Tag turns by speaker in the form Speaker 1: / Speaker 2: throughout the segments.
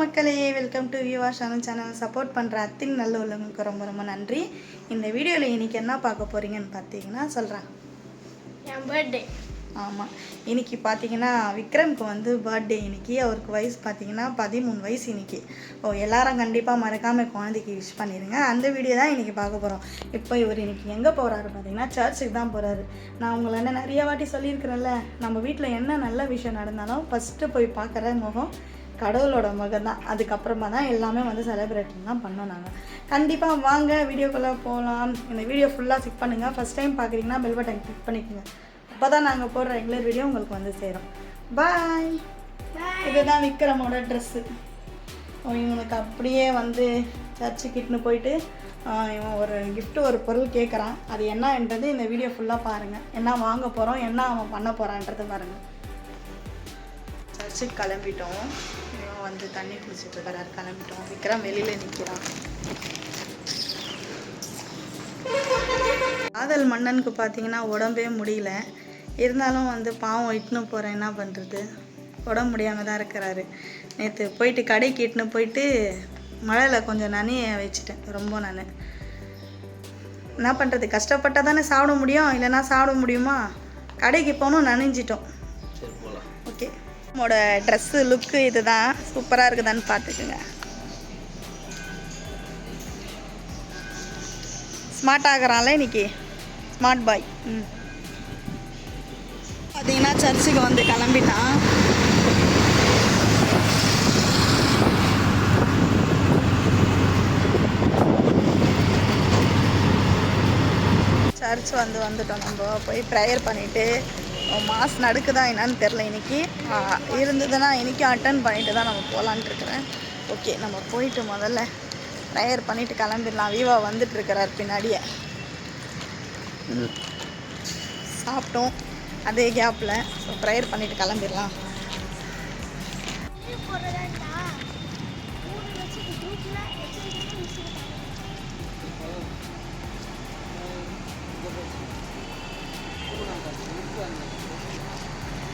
Speaker 1: மக்களே welcome to விவா channel channel support பண்ணுற அத்தின் நல்ல உள்ளவங்களுக்கு ரொம்ப ரொம்ப நன்றி. இந்த வீடியோவில் இன்றைக்கி என்ன பார்க்க போகிறீங்கன்னு பார்த்தீங்கன்னா சொல்கிறேன்
Speaker 2: என் பர்த்டே
Speaker 1: ஆமாம் இன்னைக்கு பார்த்தீங்கன்னா விக்ரம்க்கு வந்து பர்த்டே இன்னைக்கு. அவருக்கு வயசு பார்த்தீங்கன்னா பதிமூணு வயசு இன்னைக்கு. ஓ எல்லாரும் கண்டிப்பாக மறக்காமல் குழந்தைக்கு விஷ் பண்ணிடுங்க அந்த வீடியோ தான் இன்றைக்கி பார்க்க போகிறோம் இப்போ இவர் இன்னைக்கு எங்கே போகிறாரு பார்த்தீங்கன்னா சர்ச்சுக்கு தான் போகிறாரு நான் உங்களை என்ன நிறைய வாட்டி சொல்லியிருக்கிறேன்ல நம்ம வீட்டில் என்ன நல்ல விஷயம் நடந்தாலும் ஃபஸ்ட்டு போய் பார்க்குற முகம் கடவுளோட முகம் தான். அதுக்கப்புறமா தான் எல்லாமே வந்து செலிப்ரேட்லாம் பண்ணோம் நாங்கள் கண்டிப்பாக வாங்க வீடியோக்குள்ளே போகலாம் இந்த வீடியோ ஃபுல்லாக செக் பண்ணுங்கள் ஃபஸ்ட் டைம் பார்க்குறீங்கன்னா பெல் பட்டன் கிளிக் பண்ணிக்கோங்க. அப்போ தான் நாங்கள் போடுற ரெகுலர் வீடியோ உங்களுக்கு வந்து சேரும். பாய் இதுதான் விக்ரமோட ட்ரெஸ்ஸு இவனுக்கு அப்படியே வந்து சர்ச்சுக்கு இட்டுன்னு போயிட்டு இவன் ஒரு gift ஒரு பொருள் கேட்குறான் அது என்னன்றது இந்த வீடியோ ஃபுல்லாக பாருங்கள் என்ன வாங்க போகிறோம் என்ன அவன் பண்ண போகிறான்றது பாருங்கள் சர்ச்சுக்கு கிளம்பிட்டோம். வந்து தண்ணி குடிச்சிட்டு வரார் கிளம்பிட்டோம். விக்ரம் வெளியில் நிற்கிறான் காதல் மன்னனுக்கு பார்த்தீங்கன்னா உடம்பே முடியல. இருந்தாலும் வந்து பாவம் இட்டுன்னு போகிறேன் என்ன பண்ணுறது உடம்பு முடியாமல் தான் இருக்கிறாரு. நேற்று போயிட்டு கடைக்கு இட்டுன்னு போயிட்டு மழையில் கொஞ்சம் நனைய வச்சுட்டேன். ரொம்ப நான். என்ன பண்ணுறது கஷ்டப்பட்டால் தானே சாப்பிட முடியும். இல்லைன்னா சாப்பிட முடியுமா? கடைக்கு போகணும் நனைஞ்சிட்டோம். நம்மளோட ட்ரெஸ்ஸு லுக்கு இதுதான். சூப்பராக இருக்குதான்னு பார்த்துக்குங்க. ஸ்மார்ட் ஆகிறான்ல இன்னைக்கு. ஸ்மார்ட் பாய் ம். பார்த்தீங்கன்னா சர்ச்சுக்கு வந்து கிளம்பிட்டான். சர்ச் வந்து வந்துட்டோம் நம்ம. போய் ப்ரேயர் பண்ணிவிட்டு மாஸ் நடக்குதா என்னன்னு தெரில இன்னைக்கு. இருந்ததுன்னா இன்றைக்கும் அட்டன் பண்ணிட்டு தான் நம்ம போகலான்ட்டு இருக்கிறேன். ஓகே நம்ம போயிட்டு முதல்ல ப்ரேயர் பண்ணிவிட்டு கிளம்பிடலாம். வீவா வந்துட்டு இருக்கிறார் பின்னாடியே. சாப்பிட்டோம். அதே கேப்பில் ஸோ ப்ரேயர் பண்ணிவிட்டு கிளம்பிடலாம்.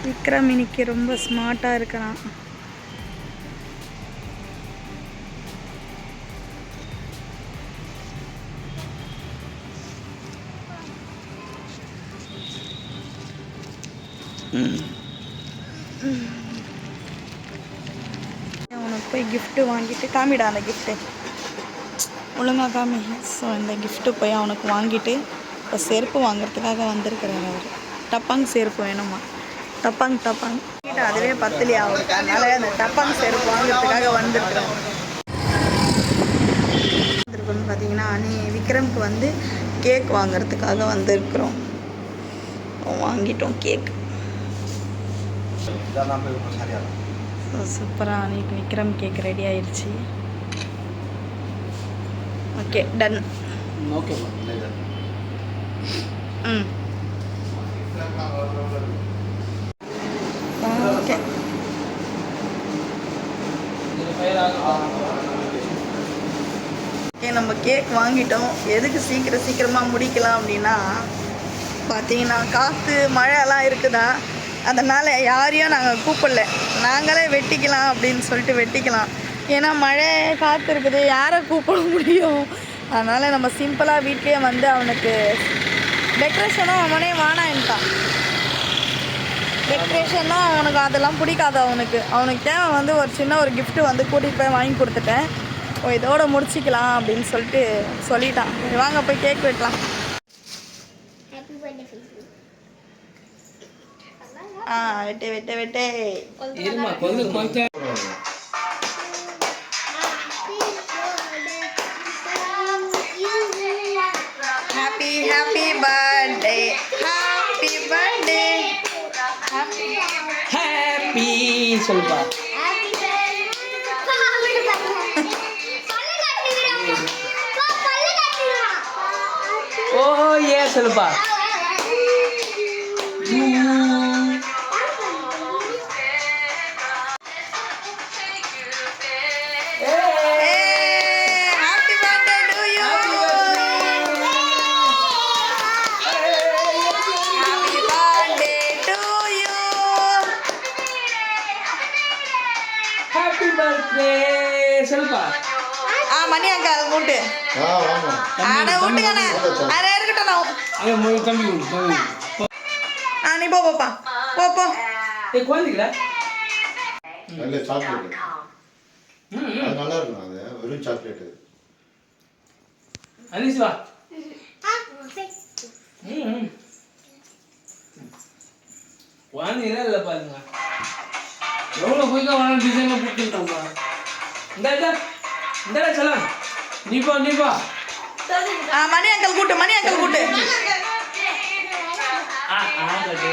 Speaker 1: விக்ரம் இன்னைக்கு ரொம்ப ஸ்மார்ட்டாக இருக்கிறான். உனக்கு போய் கிஃப்ட்டு வாங்கிட்டு காமிடா அந்த gift ஒழுங்கா காமி. ஸோ இந்த கிஃப்ட்டு போய் அவனுக்கு வாங்கிட்டு இப்போ செருப்பு வாங்குறதுக்காக வந்திருக்கிறேன் அவர். டப்பாங் செருப்பு வேணுமா? டப்பாங் டப்பாங். அதுவே பத்தலையா அவருக்கு அதனால அந்த டப்பாங் செருப்பு வாங்குறதுக்காக வந்திருக்கிறோம். வந்திருக்கோம்னு பார்த்தீங்கன்னா அனி விக்ரம்க்கு வந்து கேக் வாங்குறதுக்காக வந்திருக்கிறோம். வாங்கிட்டோம் கேக். ஸோ சூப்பராக அன்னைக்கு விக்ரம் கேக் ரெடி ஆயிடுச்சு ஓகே டன் ம். ஓகே ஓகே நம்ம கேக் வாங்கிட்டோம். எதுக்கு சீக்கிரம் சீக்கிரமாக முடிக்கலாம் அப்படின்னா பார்த்தீங்கன்னா காற்று மழைலாம் இருக்குதா? அதனால் யாரையும் நாங்கள் கூப்பிடல. நாங்களே வெட்டிக்கலாம் அப்படின்னு சொல்லிட்டு வெட்டிக்கலாம். ஏன்னா மழை காற்று இருக்குது. யாரை கூப்பிட முடியும்? அதனால் நம்ம சிம்பிளாக வீட்லேயே வந்து அவனுக்கு டெக்கரேஷனும் அவனே வானான்ட்டான் டெக்கரேஷன்னா அவனுக்கு அதெல்லாம் பிடிக்காது அவனுக்கு. அவனுக்கு தேவை வந்து ஒரு சின்ன ஒரு gift வந்து கூட்டிகிட்டு போய் வாங்கி கொடுத்துட்டேன். ஓ இதோட முடிச்சிக்கலாம் அப்படின்னு சொல்லிட்டு சொல்லிட்டான். வாங்க போய் கேக் வெட்டலாம்.
Speaker 2: ஹாப்பி பர்த்டே ஃபேஸ்புக்
Speaker 1: ஆ வெட்டு வெட்டு வெட்டு. Happy happy birthday happy birthday happy
Speaker 3: happy சொல்லுப்பா. ஓ ஏ சொல்லுப்பா?
Speaker 1: பர்த்டே
Speaker 3: சொல்லுப்பா
Speaker 1: ஆ மணி அக்கா அது
Speaker 4: ஆமா.
Speaker 1: அட விட்டுக்கண்ணே அட இருக்கட்டும் நான்
Speaker 3: அங்கே மூணு தம்பி. போ.
Speaker 1: ஆ நீ போ போப்பா. போ போ.
Speaker 3: ஏய் குழந்தைங்களா
Speaker 4: நல்ல சாக்லேட். அது நல்லா இருக்கும் அது. வெறும் சாக்லேட்
Speaker 3: அனிஸ் வா.
Speaker 2: six.
Speaker 3: ம் ம். குழந்தைங்களா இல்லை பாருங்க. எவ்வளோ போய்க்கா வேணும் டிசைனில் போட்டுட்டோம்ப்பா இந்த இந்த சொல்லலாம் நீ போ நீ போ.
Speaker 1: மணி அங்கிள் கூட்டு மணி அங்கிள் கூட்டு.
Speaker 3: ஆ ஆ கட்டு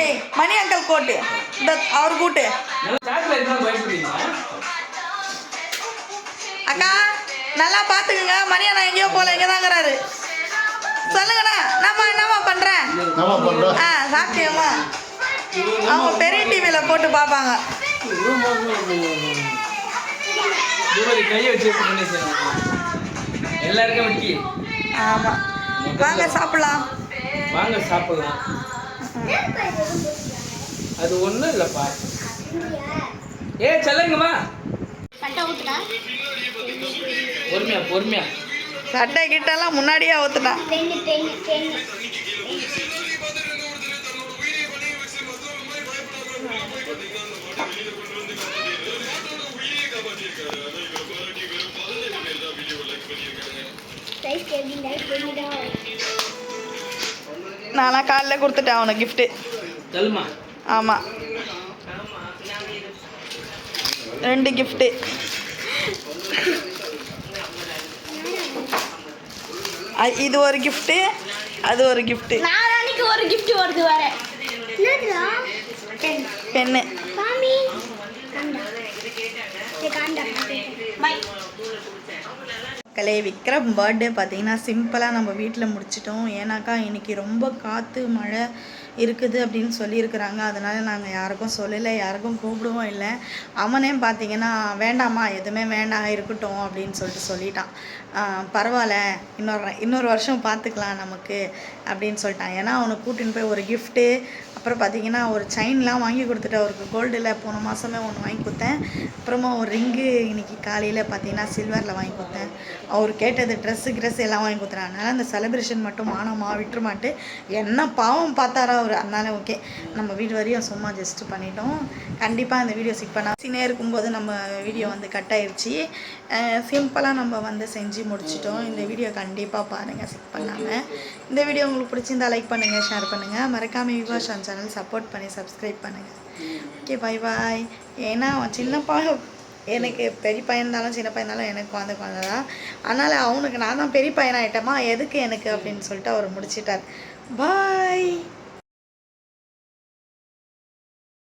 Speaker 1: ஏய் மணி அங்கிள் கோட்டு இந்த அவர் கூட்டு. அக்கா நல்லா பார்த்துக்குங்க. மணி அண்ணா எங்கேயோ போல இங்கே தாங்கிறாரு சொல்லுங்கண்ணா நம்ம என்னம்மா பண்ணுறேன் ஆ சாப்பிட்டியம்மா. அவங்க பெரிய டிவியில் போட்டு பார்ப்பாங்க.
Speaker 3: கையை வச்சு பண்ணி எல்லாருக்கும் வெட்டி.
Speaker 1: ஆமாம் வாங்க சாப்பிடலாம்.
Speaker 3: வாங்க சாப்பிடலாம். அது ஒன்றும் இல்லைப்பா. ஏ செல்லுங்கம்மா.
Speaker 2: சட்டை ஊத்துடா
Speaker 3: பொறுமையா பொறுமையா.
Speaker 1: சட்டை கிட்டலாம் முன்னாடியே ஊற்றுட்டான் நான்லாம் காலைல கொடுத்துட்டேன் அவனுக்கு கிஃப்ட்டு ஆமாம் ரெண்டு கிஃப்ட்டு இது ஒரு கிஃப்ட்டு அது ஒரு கிஃப்ட்டு
Speaker 2: நாளைக்கு ஒரு gift வருது வர
Speaker 1: பெண்ணு. மக்களே விக்ரம் பர்த்டே பார்த்தீங்கன்னா சிம்பிளாக நம்ம வீட்டில் முடிச்சிட்டோம். ஏன்னாக்கா இன்றைக்கி ரொம்ப காற்று மழை இருக்குது அப்படின்னு சொல்லியிருக்கிறாங்க. அதனால் நாங்கள் யாருக்கும் சொல்லலை யாருக்கும் கூப்பிடுவோம் இல்லை. அவனே பார்த்தீங்கன்னா வேண்டாம்மா எதுவுமே வேண்டாம் இருக்கட்டும் அப்படின்னு சொல்லிட்டு சொல்லிட்டான். பரவாயில்ல இன்னொரு இன்னொரு வருஷம் பார்த்துக்கலாம் நமக்கு அப்படின்னு சொல்லிட்டான். ஏன்னா அவனை கூட்டின்னு போய் ஒரு கிஃப்ட்டு அப்புறம் பார்த்தீங்கன்னா ஒரு செயின்லாம் வாங்கி கொடுத்துட்டு அவருக்கு கோல்டில் போன மாதமே ஒன்று வாங்கி கொடுத்தேன். அப்புறமா ஒரு ரிங்கு இன்னைக்கு காலையில் பார்த்தீங்கன்னா சில்வரில் வாங்கி கொடுத்தேன். அவர் கேட்டது ட்ரெஸ்ஸு க்ரெஸ் எல்லாம் வாங்கி கொடுத்துறேன் அதனால் அந்த செலிப்ரேஷன் மட்டும் மானமா விட்டுருமாட்டு என்ன பாவம் பார்த்தாரா அவர். அதனால ஓகே நம்ம வீடு வரையும் சும்மா ஜஸ்ட் பண்ணிட்டோம். கண்டிப்பாக இந்த வீடியோ சிக் பண்ணால் சின்னே இருக்கும்போது நம்ம வீடியோ வந்து கட் ஆயிடுச்சு சிம்பிளாக நம்ம வந்து செஞ்சு முடிச்சிட்டோம். இந்த வீடியோ கண்டிப்பாக பாருங்கள் சிக் பண்ணாமல் இந்த வீடியோ உங்களுக்கு பிடிச்சிருந்தா லைக் பண்ணுங்கள் ஷேர் பண்ணுங்கள் மறக்காமல் விவாஷான் சேனல் சப்போர்ட் பண்ணி சப்ஸ்கிரைப் பண்ணுங்கள் ஓகே பை பாய் ஏன்னா அவன் சின்னப்பா எனக்கு பெரிய பையன் இருந்தாலும் சின்ன பையன் இருந்தாலும் எனக்கு வந்து குழந்தை தான் அதனால் அவனுக்கு நான் தான் பெரிய பையனாயிட்டேமா எதுக்கு எனக்கு அப்படின்னு சொல்லிட்டு அவர் முடிச்சிட்டார். பாய்